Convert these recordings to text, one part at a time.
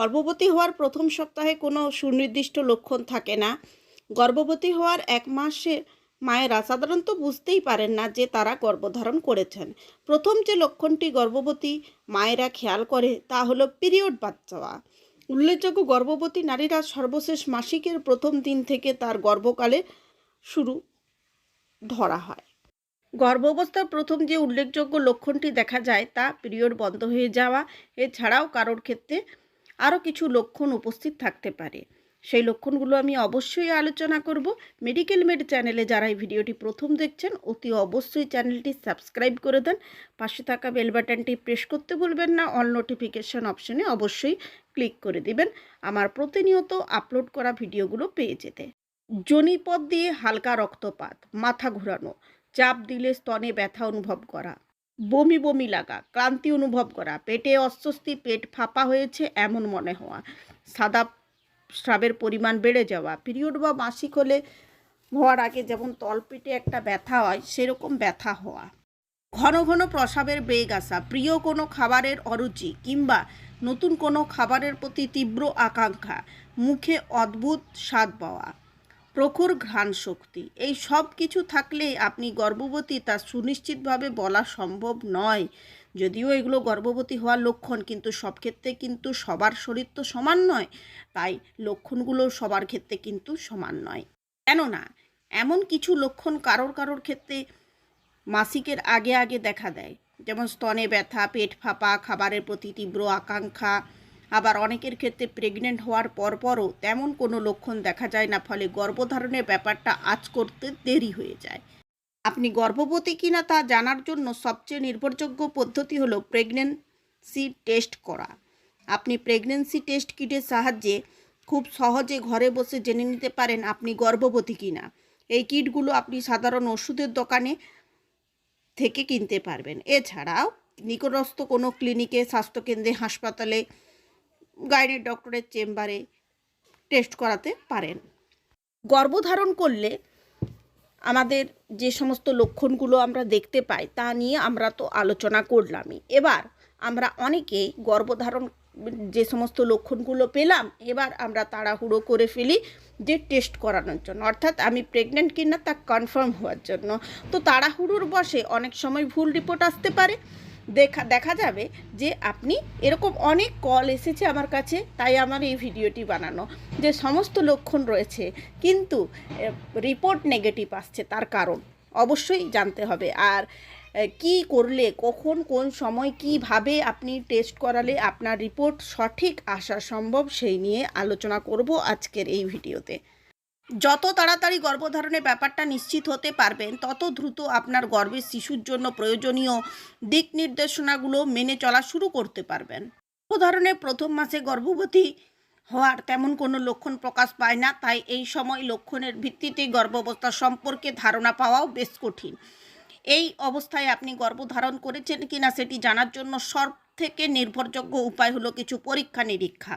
গর্ভবতী হওয়ার প্রথম সপ্তাহে কোনো সুনির্দিষ্ট লক্ষণ থাকে না। গর্ভবতী হওয়ার এক মাসে মায়েরা সাধারণত বুঝতেই পারেন না যে তারা গর্ভধারণ করেছেন। প্রথম যে লক্ষণটি গর্ভবতী মায়েরা খেয়াল করে তা হলো পিরিয়ড বাদ যাওয়া। উল্লেখযোগ্য গর্ভবতী নারীরা সর্বশেষ মাসিকের প্রথম দিন থেকে তার গর্ভকালে শুরু ধরা হয়। গর্ভাবস্থার প্রথম যে উল্লেখযোগ্য লক্ষণটি দেখা যায় তা পিরিয়ড বন্ধ হয়ে যাওয়া। এছাড়াও কারোর ক্ষেত্রে আরও কিছু লক্ষণ উপস্থিত থাকতে পারে। সেই লক্ষণগুলো আমি অবশ্যই আলোচনা করব। মেডিকেল মেড চ্যানেলে যারা এই ভিডিওটি প্রথম দেখছেন, অতি অবশ্যই চ্যানেলটি সাবস্ক্রাইব করে দেন। পাশে থাকা বেল বাটনটি প্রেস করতে ভুলবেন না। অল নোটিফিকেশন অপশনে অবশ্যই ক্লিক করে দিবেন আমার প্রতিনিয়ত আপলোড করা ভিডিওগুলো পেয়ে যেতে। জনিপদ দিয়ে হালকা রক্তপাত, মাথা ঘোরানো, চাপ দিলে স্তনে ব্যথা অনুভব করা বমি বমি লাগা, ক্লান্তি অনুভব করা, পেটে অস্বস্তি, পেট ফাঁপা হয়েছে এমন মনে হওয়া, সাদা স্রাবের পরিমাণ বেড়ে যাওয়া, পিরিয়ড বা মাসিক হলে হওয়ার আগে যেমন তলপেটে একটা ব্যথা হয়, সেরকম ব্যথা হওয়া। ঘন ঘন প্রসাবের বেগ আসা, প্রিয় কোনো খাবারের অরুচি কিংবা নতুন কোনো খাবারের প্রতি তীব্র আকাঙ্ক্ষা, মুখে অদ্ভুত স্বাদ পাওয়া। প্রখর ঘ্রাণ শক্তি এই সব কিছু থাকলে আপনি গর্ভবতী তা সুনিশ্চিতভাবে বলা সম্ভব নয়। যদিও এগুলো গর্ভবতী হওয়ার লক্ষণ, কিন্তু সব ক্ষেত্রে কিন্তু সবার শরীর তো সমান নয়। তাই লক্ষণগুলো সবার ক্ষেত্রে কিন্তু সমান নয়। কেননা, এমন কিছু লক্ষণ কারোর কারোর ক্ষেত্রে মাসিকের আগে আগে দেখা দেয়। যেমন স্তনে ব্যথা, পেট ফাঁপা, খাবারের প্রতি তীব্র আকাঙ্ক্ষা আবার অনেকের ক্ষেত্রে প্রেগনেন্ট হওয়ার পরপরও তেমন কোনো লক্ষণ দেখা যায় না, ফলে গর্ভধারণের ব্যাপারটা আজ করতে দেরি হয়ে যায়। আপনি গর্ভবতী কিনা তা জানার জন্য সবচেয়ে নির্ভরযোগ্য পদ্ধতি হলো প্রেগনেন্সি টেস্ট করা। আপনি প্রেগনেন্সি টেস্ট কিটের সাহায্যে খুব সহজে ঘরে বসে জেনে নিতে পারেন আপনি গর্ভবতী কিনা। এই কিটগুলো আপনি সাধারণ ওষুধের দোকানে থেকে কিনতে পারবেন। এছাড়াও নিকটস্থ কোনো ক্লিনিকে স্বাস্থ্যকেন্দ্রে, হাসপাতালে গাইনিক ডক্টরের চেম্বারে টেস্ট করাতে পারেন। গর্ভধারণ করলে আমাদের যে সমস্ত লক্ষণগুলো আমরা দেখতে পাই, তা নিয়ে আমরা তো আলোচনা করলামই। এবার আমরা অনেকেই গর্ভধারণ যে সমস্ত লক্ষণগুলো পেলাম, এবার আমরা তাড়াহুড়ো করে ফেলি যে টেস্ট করানোর জন্য। অর্থাৎ আমি প্রেগনেন্ট কিনা তা কনফার্ম হওয়ার জন্য। তো তাড়াহুড়োর বসে অনেক সময় ভুল রিপোর্ট আসতে পারে দেখা দেখা যাবে যে আপনি এরকম অনেক কল এসেছে আমার কাছে, তাই আমার এই ভিডিওটি বানানো। যে সমস্ত লক্ষণ রয়েছে, কিন্তু রিপোর্ট নেগেটিভ আসছে তার কারণ অবশ্যই জানতে হবে। আর কি করলে, কখন, কোন সময়, কীভাবে আপনি টেস্ট করালে আপনার রিপোর্ট সঠিক আসা সম্ভব, সেই নিয়ে আলোচনা করব আজকের এই ভিডিওতে। যত তাড়াতাড়ি গর্ভধারণের ব্যাপারটা নিশ্চিত হতে পারবেন, তত দ্রুত আপনার গর্ভের শিশুর জন্য প্রয়োজনীয় দিক নির্দেশনাগুলো মেনে চলা শুরু করতে পারবেন। গর্ভধারণের প্রথম মাসে গর্ভবতী হওয়ার তেমন কোনো লক্ষণ প্রকাশ পায় না, তাই এই সময় লক্ষণের ভিত্তিতে গর্ভাবস্থা সম্পর্কে ধারণা পাওয়াও বেশ কঠিন। এই অবস্থায় আপনি গর্ভধারণ করেছেন কিনা সেটি জানার জন্য সব থেকে নির্ভরযোগ্য উপায় হলো কিছু পরীক্ষা নিরীক্ষা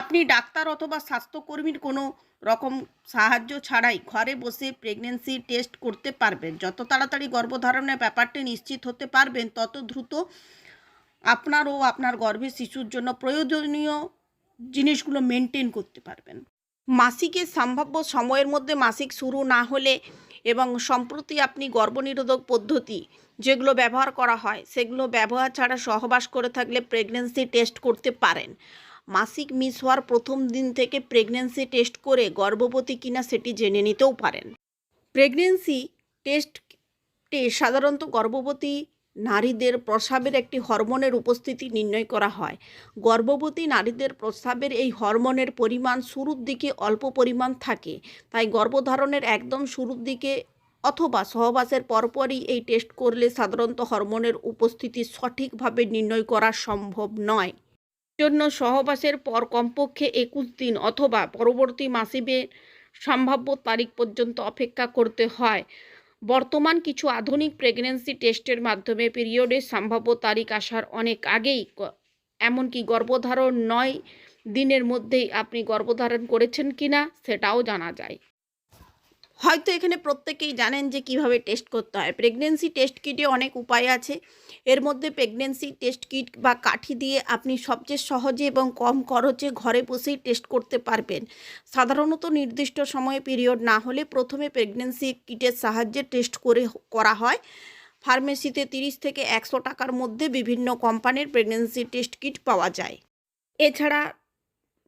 আপনি ডাক্তার অথবা স্বাস্থ্যকর্মীর কোনো রকম সাহায্য ছাড়াই ঘরে বসে প্রেগনেন্সি টেস্ট করতে পারবেন। যত তাড়াতাড়ি গর্ভধারণের ব্যাপারটি নিশ্চিত হতে পারবেন, তত দ্রুত আপনার ও আপনার গর্ভের শিশুর জন্য প্রয়োজনীয় জিনিসগুলো মেনটেন করতে পারবেন। মাসিকের সম্ভাব্য সময়ের মধ্যে মাসিক শুরু না হলে এবং সম্প্রতি আপনি গর্ভনিরোধক পদ্ধতি যেগুলো ব্যবহার করা হয়, সেগুলো ব্যবহার ছাড়া সহবাস করে থাকলে প্রেগনেন্সি টেস্ট করতে পারেন। মাসিক মিস হওয়ার প্রথম দিন থেকে প্রেগনেন্সি টেস্ট করে গর্ভবতী কিনা সেটি জেনে নিতেও পারেন। প্রেগনেন্সি টেস্ট টেস্টে সাধারণত গর্ভবতী নারীদের প্রস্রাবের একটি হরমোনের উপস্থিতি নির্ণয় করা হয়। গর্ভবতী নারীদের প্রস্রাবের এই হরমোনের পরিমাণ শুরুর দিকে অল্প পরিমাণ থাকে, তাই গর্ভধারণের একদম শুরুর দিকে অথবা সহবাসের পরপরই এই টেস্ট করলে সাধারণত হরমোনের উপস্থিতি সঠিকভাবে নির্ণয় করা সম্ভব নয়। জন্য সহবাসের পর কমপক্ষে একুশ দিন অথবা পরবর্তী মাসিবের সম্ভাব্য তারিখ পর্যন্ত অপেক্ষা করতে হয়। বর্তমান কিছু আধুনিক প্রেগন্যান্সি টেস্টের মাধ্যমে পিরিয়ডের সম্ভাব্য তারিখ আসার অনেক আগেই এমনকি গর্ভধারণ নয় দিনের মধ্যেই আপনি গর্ভধারণ করেছেন কিনা সেটাও জানা যায়। হয়তো এখানে প্রত্যেকেই জানেন যে কীভাবে টেস্ট করতে হয়। প্রেগনেন্সি টেস্ট কিটে অনেক উপায় আছে। এর মধ্যে প্রেগনেন্সি টেস্ট কিট বা কাঠি দিয়ে আপনি সবচেয়ে সহজে এবং কম খরচে ঘরে বসেই টেস্ট করতে পারবেন। সাধারণত নির্দিষ্ট সময়ে পিরিয়ড না হলে প্রথমে প্রেগনেন্সি কিটের সাহায্যে টেস্ট করে করা হয়। ফার্মেসিতে তিরিশ থেকে একশো টাকার মধ্যে বিভিন্ন কোম্পানির প্রেগনেন্সি টেস্ট কিট পাওয়া যায়। এছাড়া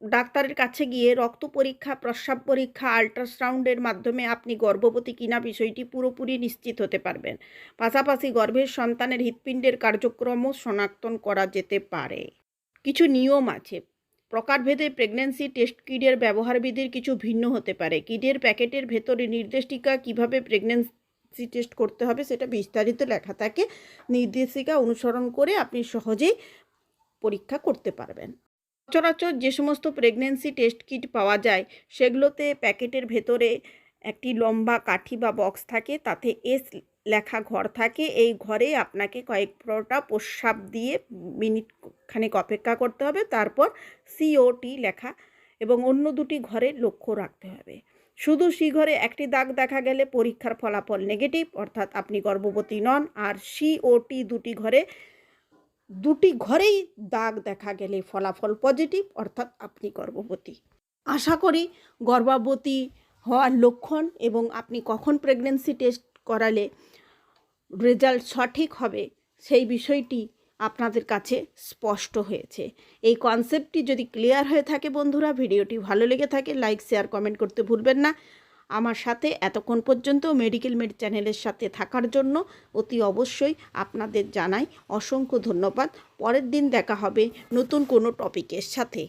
ডাক্তারের কাছে গিয়ে রক্ত পরীক্ষা, প্রস্রাব পরীক্ষা আল্ট্রাসাউন্ডের মাধ্যমে আপনি গর্ভবতী কিনা বিষয়টি পুরোপুরি নিশ্চিত হতে পারবেন। পাশাপাশি গর্ভের সন্তানের হৃৎপিণ্ডের কার্যক্রমও শনাক্তন করা যেতে পারে। কিছু নিয়ম আছে। প্রকারভেদে প্রেগন্যান্সি টেস্ট কিডের ব্যবহারবিধির কিছু ভিন্ন হতে পারে। কিডের প্যাকেটের ভেতরে নির্দেশিকা কীভাবে প্রেগন্যান্সি টেস্ট করতে হবে সেটা বিস্তারিত লেখা থাকে। নির্দেশিকা অনুসরণ করে আপনি সহজেই পরীক্ষা করতে পারবেন। সচরাচর যে সমস্ত প্রেগনেন্সি টেস্ট কিট পাওয়া যায়, সেগুলোতে প্যাকেটের ভেতরে একটি লম্বা কাঠি বা বক্স থাকে, তাতে এস লেখা ঘর থাকে। এই ঘরে আপনাকে কয়েক ফোঁটা প্রস্রাব দিয়ে মিনিট খানেক অপেক্ষা করতে হবে, তারপর সিওটি লেখা এবং অন্য দুটি ঘরে লক্ষ্য রাখতে হবে। শুধু সি ঘরে একটি দাগ দেখা গেলে পরীক্ষার ফলাফল নেগেটিভ অর্থাৎ আপনি গর্ভবতী নন, আর সিওটি দুটি ঘরে দুটি ঘরেই দাগ দেখা গেলে ফলাফল পজিটিভ অর্থাৎ আপনি গর্ভবতী। আশা করি গর্ভবতী হওয়ার লক্ষণ এবং আপনি কখন প্রেগনেন্সি টেস্ট করালে রেজাল্ট সঠিক হবে, সেই বিষয়টি আপনাদের কাছে স্পষ্ট হয়েছে। এই কনসেপ্টটি যদি ক্লিয়ার হয়ে থাকে বন্ধুরা, ভিডিওটি ভালো লেগে থাকে লাইক শেয়ার কমেন্ট করতে ভুলবেন না। আমার সাথে এতক্ষণ পর্যন্ত মেডিকেল মেড চ্যানেলের সাথে থাকার জন্য অতি অবশ্যই আপনাদের জানাই অসংখ্য ধন্যবাদ। পরের দিন দেখা হবে নতুন কোনো টপিকের সাথে।